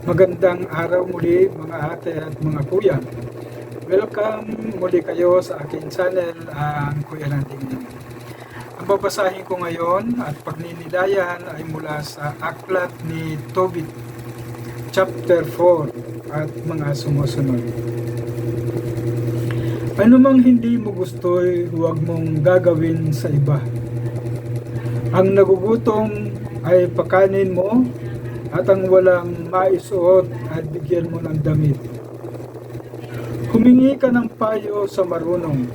Magandang araw muli mga ate at mga kuya. Welcome muli kayo sa aking channel, ang Kuya Landing. Ang babasahin ko ngayon at pagninilayan ay mula sa aklat ni Tobit, chapter 4 at mga sumusunod. Ano mang hindi mo gusto, huwag mong gagawin sa iba. Ang nagugutom ay pakanin mo at ang walang maisuot ay bigyan mo ng damit. Humingi ka ng payo sa marunong.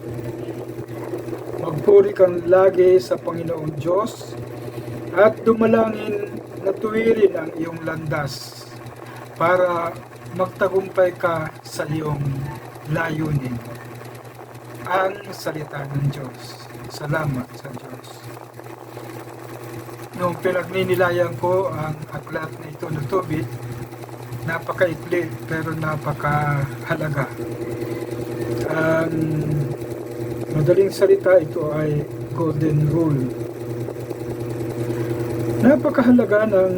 Magpuri kang lagi sa Panginoong Diyos at dumalangin na tuwirin ang iyong landas para magtagumpay ka sa iyong layunin. Ang salita ng Diyos. Salamat sa Diyos. Nung pinagninilayan ko ang aklat na ito ng Tobit, napakaikli pero napakahalaga. Ang madaling salita ito ay golden rule. Napakahalaga ng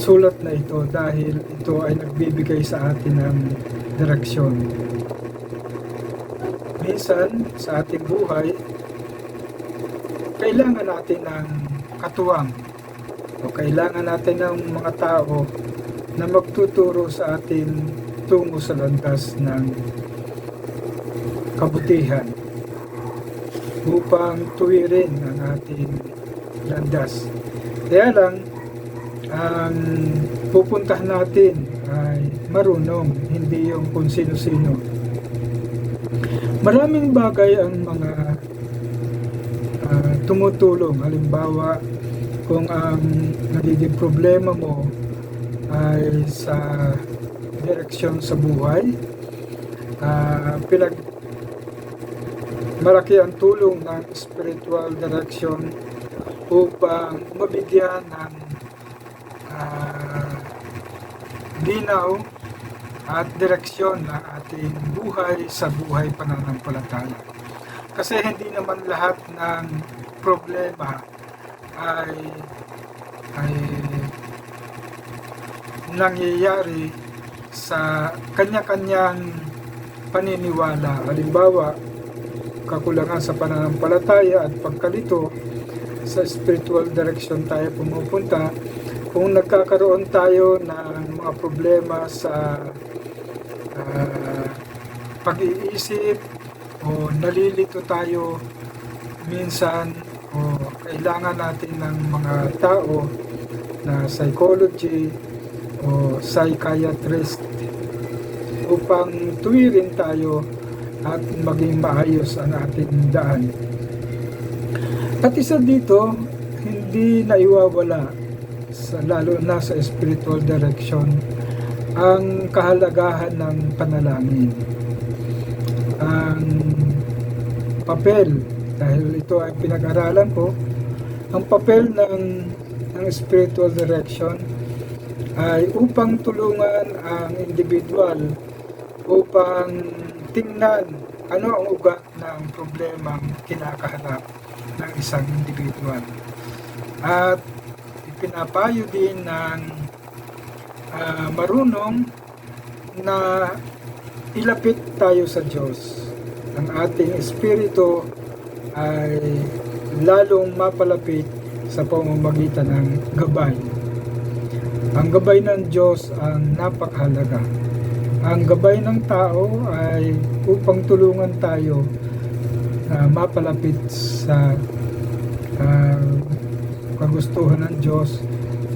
sulat na ito dahil ito ay nagbibigay sa atin ng direksyon. Minsan sa ating buhay, kailangan natin ng katuwang o kailangan natin ng mga tao na magtuturo sa atin tungo sa landas ng kabutihan upang tuwirin ang ating landas. Kaya lang, ang pupuntahan natin ay marunong, hindi yung kung sino-sino. Maraming bagay ang mga tumutulong. Halimbawa, kung ang nagiging problema mo ay sa direksyon sa buhay, ah, pinag malaki ang tulong ng spiritual direction upang mabigyan ng ah, linaw at direksyon ng ating buhay sa buhay pananampalataya. Kasi hindi naman lahat ng problema ay ay nangyayari sa kanya-kanyang paniniwala. Halimbawa, kakulangan sa pananampalataya at pagkalito sa spiritual direction tayo pumupunta. Kung nagkakaroon tayo ng mga problema sa ah, pag-iisip o nalilito tayo minsan o kailangan natin ng mga tao na psychology o psychiatrist upang tuwirin tayo at maging maayos ang ating daan. At isa dito, hindi naiwawala sa, lalo na sa spiritual direction ang kahalagahan ng panalangin. Ang papel, dahil ito ay pinag-aralan ko, ang papel ng, ng spiritual direction ay upang tulungan ang individual upang tingnan ano ang ugat ng problemang kinakaharap ng isang individual. At ipinapayo din ng ah, marunong na ilapit tayo sa Diyos. Ang ating espiritu ay lalong mapalapit sa pamamagitan ng gabay. Ang gabay ng Diyos ang napakahalaga. Ang gabay ng tao ay upang tulungan tayo na mapalapit sa ah, kagustuhan ng Diyos.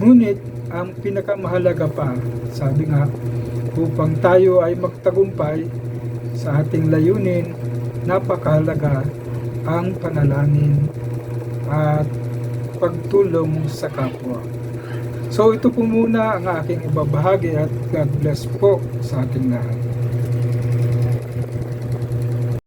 Ngunit ang pinakamahalaga pa, sabi nga, upang tayo ay magtagumpay sa ating layunin, napakahalaga ang panalangin at pagtulong sa kapwa. So ito po muna ang aking ibabahagi at God bless po sa ating lahat.